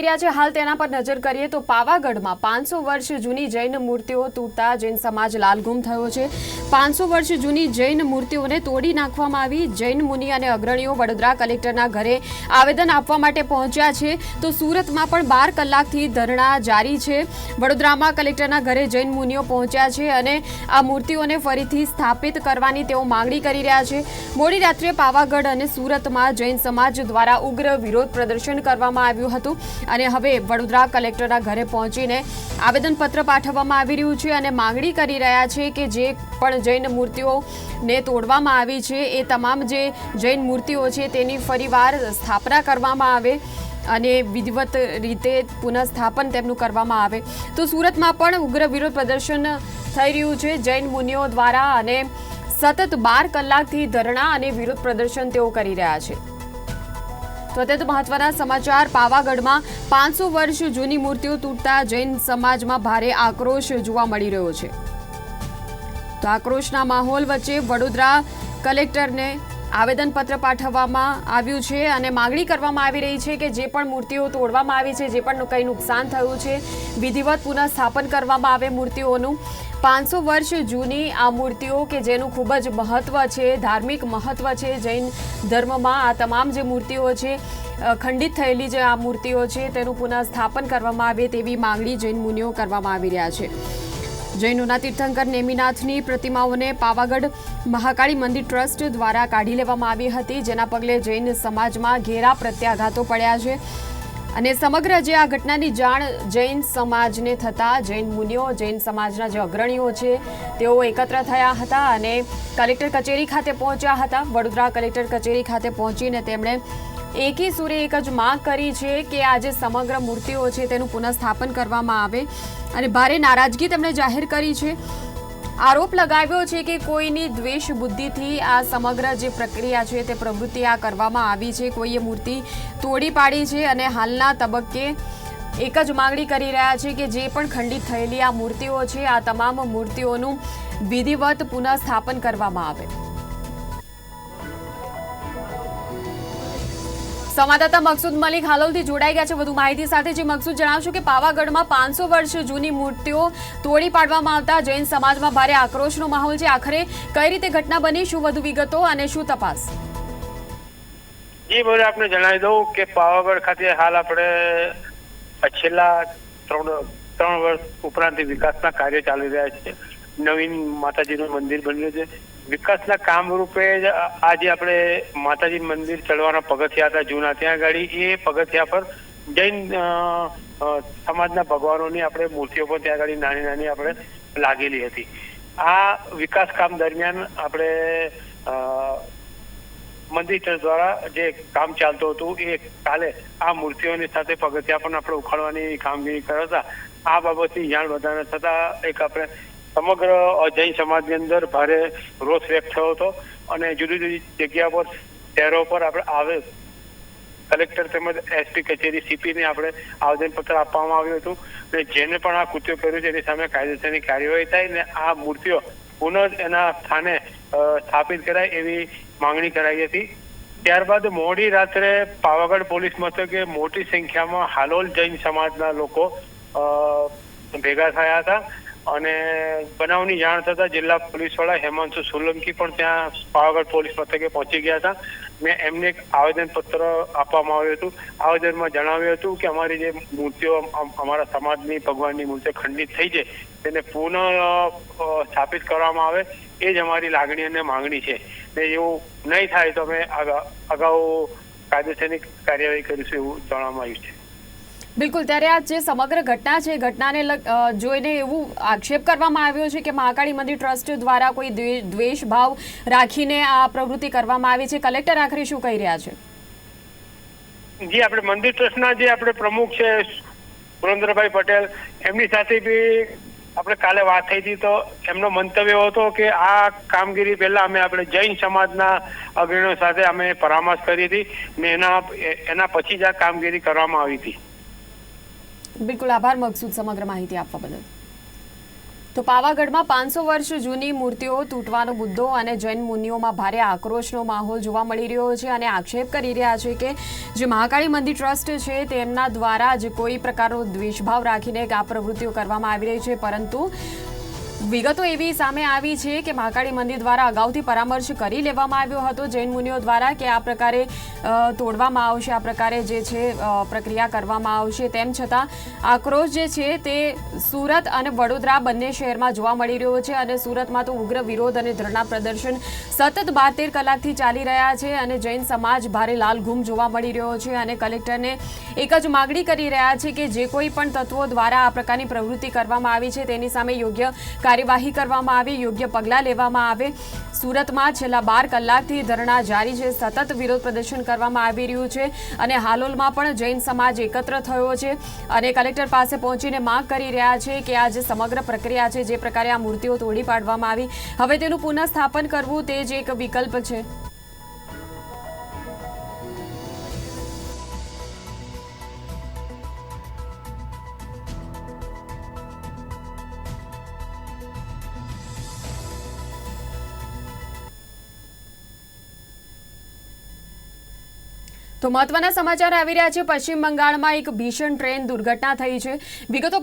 રહ્યા હાલ તેના પર નજર કરીએ તો પાવાગઢમાં પાંચસો વર્ષ જૂની જૈન મૂર્તિઓ તૂટતા જૈન સમાજ લાલઘુમ થયો છે. પાંચસો વર્ષ જૂની જૈન મૂર્તિઓને તોડી નાખવામાં આવી. જૈન મુનિ અને અગ્રણીઓ વડોદરા કલેક્ટરના ઘરે આવેદન આપવા માટે પહોંચ્યા છે. તો સુરતમાં પણ બાર કલાકથી ધરણા જારી છે. વડોદરામાં કલેક્ટરના ઘરે જૈન મુનિઓ પહોંચ્યા છે અને આ મૂર્તિઓને ફરીથી સ્થાપિત કરવાની તેઓ માંગણી કરી રહ્યા છે. મોડી રાત્રે પાવાગઢ અને સુરતમાં જૈન સમાજ દ્વારા ઉગ્ર વિરોધ પ્રદર્શન કરવામાં આવ્યું હતું. અને હવે વડોદરા કલેક્ટરના ઘરે પહોંચીને આવેદનપત્ર પાઠવવામાં આવી રહ્યું છે અને માંગણી કરી રહ્યા છે કે જે પણ જૈન મૂર્તિઓને તોડવામાં આવી છે, એ તમામ જે જૈન મૂર્તિઓ છે તેની ફરીવાર સ્થાપના કરવામાં આવે અને વિધિવત રીતે પુનઃસ્થાપન તેમનું કરવામાં આવે. તો સુરતમાં પણ ઉગ્ર વિરોધ પ્રદર્શન થઈ રહ્યું છે. જૈન મુનિઓ દ્વારા અને સતત બાર કલાકથી ધરણા અને વિરોધ પ્રદર્શન તેઓ કરી રહ્યા છે. તો અત્યંત મહત્વના સમાચાર. પાવાગઢમાં પાંચસો વર્ષ જૂની મૂર્તિઓ તૂટતા જૈન સમાજમાં ભારે આક્રોશ જોવા મળી રહ્યો છે. તો આક્રોશના માહોલ વચ્ચે વડોદરા કલેક્ટરને આવેદનપત્ર પાઠવવામાં આવ્યું છે અને માગણી કરવામાં આવી રહી છે કે જે પણ મૂર્તિઓ તોડવામાં આવી છે, જે પણ કંઈ નુકસાન થયું છે, વિધિવત પુનઃસ્થાપન કરવામાં આવે મૂર્તિઓનું. પાંચસો વર્ષ જૂની આ મૂર્તિઓ કે જેનું ખૂબ જ મહત્ત્વ છે, ધાર્મિક મહત્ત્વ છે, જૈન ધર્મમાં આ તમામ જે મૂર્તિઓ છે ખંડિત થયેલી જે આ મૂર્તિઓ છે, તેનું પુનઃસ્થાપન કરવામાં આવે તેવી માંગણી જૈન મુનિઓ કરવામાં આવી રહ્યા છે. જૈનોના તીર્થંકર નેમિનાથની પ્રતિમાઓને પાવાગઢ મહાકાળી મંદિર ટ્રસ્ટ દ્વારા કાઢી લેવામાં આવી હતી. જેના પગલે જૈન સમાજમાં ઘેરા પ્રત્યાઘાતો પડ્યા છે. અને સમગ્ર જે આ ઘટનાની જાણ જૈન સમાજને થતાં, જૈન મુનિઓ, જૈન સમાજના જે અગ્રણીઓ છે, તેઓ એકત્ર થયા હતા અને કલેક્ટર કચેરી ખાતે પહોંચ્યા હતા. વડોદરા કલેક્ટર કચેરી ખાતે પહોંચીને તેમણે એકી સૂરે એક જ માંગ કરી છે કે આ જે સમગ્ર મૂર્તિઓ છે તેનું પુનઃસ્થાપન કરવામાં આવે અને ભારે નારાજગી તેમણે જાહેર કરી છે. આરોપ લગાવ્યો છે કે કોઈની દ્વેષ બુદ્ધિથી આ સમગ્ર જે પ્રક્રિયા છે તે પ્રવૃત્તિ આ કરવામાં આવી છે. કોઈએ મૂર્તિ તોડી પાડી છે અને હાલના તબક્કે એક જ માંગણી કરી રહ્યા છે કે જે પણ ખંડિત થયેલી આ મૂર્તિઓ છે, આ તમામ મૂર્તિઓનું વિધિવત પુનઃસ્થાપન કરવામાં આવે. સંવાદદાતા મકસૂદ મલિક હાલોલથી જોડાઈ ગયા છે. વધુ માહિતી સાથે જે મકસૂદ જણાવશો કે પાવાગઢમાં પાંચસો વર્ષ જૂની મૂર્તિઓ તોડી પાડવામાં આવતા જૈન સમાજમાં ભારે આક્રોશનો માહોલ છે. આખરે કઈ રીતે ઘટના બની, શું વધુ વિગતો અને શું તપાસ? જી બોલે આપને જણાવી દઉં કે પાવાગઢ ખાતે હાલ આપણે છેલ્લા ત્રણ ત્રણ વર્ષ ઉપરાંત વિકાસના કાર્ય ચાલી રહ્યા છે. નવીન માતાજીનું મંદિર બન્યું છે. વિકાસના કામ રૂપે જ આજે આપણે માતાજી મંદિર ચડવાના પગથિયા હતા જૂના ત્યાં ગાડી. એ પગથિયા પર જૈન સમાજના ભગવાનોની આપણે મૂર્તિઓ પણ ત્યાં ગાડી નાની નાની આપણે લાગેલી હતી. આ વિકાસ કામ દરમિયાન આપણે મંદિર દ્વારા જે કામ ચાલતું હતું એ કાલે આ મૂર્તિઓની સાથે પગથિયા પણ આપણે ઉખાડવાની કામગીરી કરતા. આ બાબતની જાણ બધાને થતા એક આપણે સમગ્ર જૈન સમાજની અંદર ભારે રોષ વ્યક્ત થયો હતો અને જુદી જુદી જગ્યા પર, શહેરો પર આપણે આવે. કલેક્ટર તેમજ એસપી કચેરી સીપીને આપણે આવેદનપત્ર આપવામાં આવ્યું હતું અને જેને પણ આ કૃત્યો કર્યું છે, એની સામે કાયદેસરની કાર્યવાહી થાય ને આ મૂર્તિઓ પુનઃ એના સ્થાને સ્થાપિત કરાય એવી માંગણી કરાઈ હતી. ત્યારબાદ મોડી રાત્રે પાવાગઢ પોલીસ મથકે મોટી સંખ્યામાં હાલોલ જૈન સમાજના લોકો ભેગા થયા હતા. અને બનાવની જાણ થતા જિલ્લા પોલીસ વડા હેમાંશુ સોલંકી પણ ત્યાં પાવાગઢ પોલીસ મથકે પહોંચી ગયા હતા. મેં એમને એક આવેદનપત્ર આપવામાં આવ્યું હતું. આવેદનમાં જણાવ્યું હતું કે અમારી જે મૂર્તિઓ અમારા સમાજની ભગવાનની મૂર્તિઓ ખંડિત થઈ છે, તેને પુનઃ સ્થાપિત કરવામાં આવે એ જ અમારી લાગણી અને માંગણી છે. ને એવું નહીં થાય તો અમે અગાઉ કાયદેસરની કાર્યવાહી કરીશું એવું જણાવવામાં આવ્યું છે. બિલકુલ, ત્યારે આ જે સમગ્ર ઘટના છે ઘટનાને જોઈને એવું આક્ષેપ કરવામાં આવ્યો છે કે મહાકાળી મંદિર ટ્રસ્ટ દ્વારા કોઈ દ્વે- દ્વેષ ભાવ રાખીને આ પ્રવૃત્તિ કરવામાં આવી છે. કલેક્ટર આખરે શું કહી રહ્યા છે? જી, આપણે મંદિર ટ્રસ્ટના જે આપણે પ્રમુખ છે, સુરેન્દ્રભાઈ પટેલ, એમની સાથે બી આપણે કાલે વાત થઈ હતી. તો એમનો મંતવ્ય એવો હતો કે આ કામગીરી પહેલા અમે આપણે જૈન સમાજના અગ્રણીઓ સાથે અમે પરામર્શ કરી હતી ને એના એના પછી જ આ કામગીરી કરવામાં આવી હતી. બિલકુલ આભાર, મકસૂદ, સમગ્ર માહિતી આપવા બદલ. તો પાવાગઢમાં પાંચસો વર્ષ જૂની મૂર્તિઓ તૂટવાનો મુદ્દો અને જૈન મુનિઓમાં ભારે આક્રોશનો માહોલ જોવા મળી રહ્યો છે અને આક્ષેપ કરી રહ્યા છે કે જે મહાકાળી મંદિર ટ્રસ્ટ છે તેમના દ્વારા જ કોઈ પ્રકારનો દ્વેષભાવ રાખીને આ પ્રવૃત્તિઓ કરવામાં આવી રહી છે, પરંતુ વિગતો એવી સામે આવી છે કે મહાકાળી મંદિર દ્વારા અગાઉથી પરામર્શ કરી લેવામાં આવ્યો હતો. જૈન મુનિઓ દ્વારા કે આ પ્રકારે તોડવામાં આવશે, આ પ્રકારે જે છે પ્રક્રિયા કરવામાં આવશે. તેમ છતાં આક્રોશ જે છે તે સુરત અને વડોદરા બંને શહેરમાં જોવા મળી રહ્યો છે અને સુરતમાં તો ઉગ્ર વિરોધ અને ધરણા પ્રદર્શન સતત બારતેર કલાકથી ચાલી રહ્યા છે અને જૈન સમાજ ભારે લાલઘૂમ જોવા મળી રહ્યો છે અને કલેક્ટરને એક જ માગણી કરી રહ્યા છે કે જે કોઈ પણ તત્વો દ્વારા આ પ્રકારની પ્રવૃત્તિ કરવામાં આવી છે તેની સામે યોગ્ય કાર્યવાહી કરવામાં આવે, યોગ્ય પગલાં લેવામાં આવે. સુરતમાં છેલ્લા બાર કલાકથી ધરણા જારી છે. સતત વિરોધ પ્રદર્શન કરવામાં આવી રહ્યું છે અને હાલોલમાં પણ જૈન સમાજ એકત્ર થયો છે અને કલેક્ટર પાસે પહોંચીને માંગ કરી રહ્યા છે કે આ જે સમગ્ર પ્રક્રિયા છે, જે પ્રકારે આ મૂર્તિઓ તોડી પાડવામાં આવી, હવે તેનું પુનઃસ્થાપન કરવું તે જ એક વિકલ્પ છે. તો મહત્વના સમાચાર આવી રહ્યા છે. પશ્ચિમ બંગાળમાં એક ભીષણ ટ્રેન દુર્ઘટના થઈ છે. વિગતો